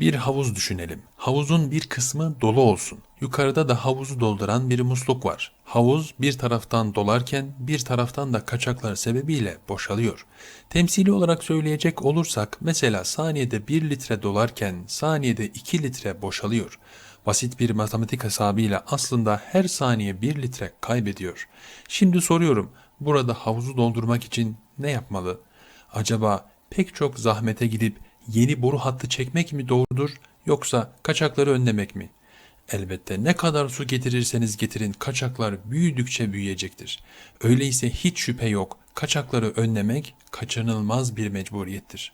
Bir havuz düşünelim. Havuzun bir kısmı dolu olsun. Yukarıda da havuzu dolduran bir musluk var. Havuz bir taraftan dolarken bir taraftan da kaçaklar sebebiyle boşalıyor. Temsili olarak söyleyecek olursak mesela saniyede 1 litre dolarken saniyede 2 litre boşalıyor. Basit bir matematik hesabıyla aslında her saniye 1 litre kaybediyor. Şimdi soruyorum burada havuzu doldurmak için ne yapmalı? Acaba pek çok zahmete gidip yeni boru hattı çekmek mi doğrudur yoksa kaçakları önlemek mi? Elbette ne kadar su getirirseniz getirin kaçaklar büyüdükçe büyüyecektir. Öyleyse hiç şüphe yok kaçakları önlemek kaçınılmaz bir mecburiyettir.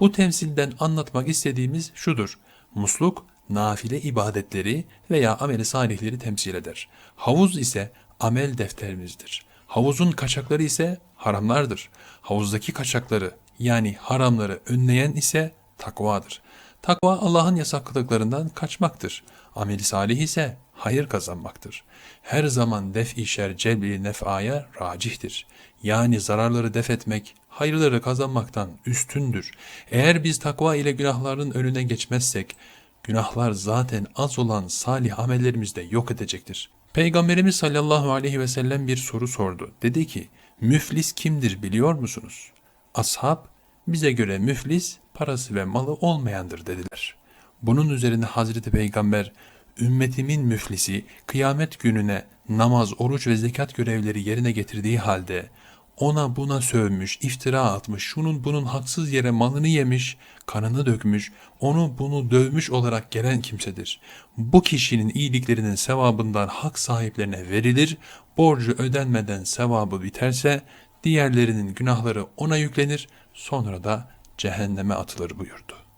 Bu temsilden anlatmak istediğimiz şudur. Musluk nafile ibadetleri veya ameli salihleri temsil eder. Havuz ise amel defterimizdir. Havuzun kaçakları ise haramlardır. Havuzdaki kaçakları yani haramları önleyen ise takvadır. Takva Allah'ın yasakladıklarından kaçmaktır. Ameli salih ise hayır kazanmaktır. Her zaman def-i celbi nef'aya racihtir. Yani zararları def etmek, hayırları kazanmaktan üstündür. Eğer biz takva ile günahların önüne geçmezsek, günahlar zaten az olan salih amellerimizde yok edecektir. Peygamberimiz sallallahu aleyhi ve sellem bir soru sordu. Dedi ki, müflis kimdir biliyor musunuz? Ashab, bize göre müflis parası ve malı olmayandır dediler. Bunun üzerine Hazreti Peygamber, ümmetimin müflisi kıyamet gününe namaz, oruç ve zekat görevleri yerine getirdiği halde ona buna sövmüş, iftira atmış, şunun bunun haksız yere malını yemiş, kanını dökmüş, onu bunu dövmüş olarak gelen kimsedir. Bu kişinin iyiliklerinin sevabından hak sahiplerine verilir, borcu ödenmeden sevabı biterse diğerlerinin günahları ona yüklenir, sonra da cehenneme atılır buyurdu.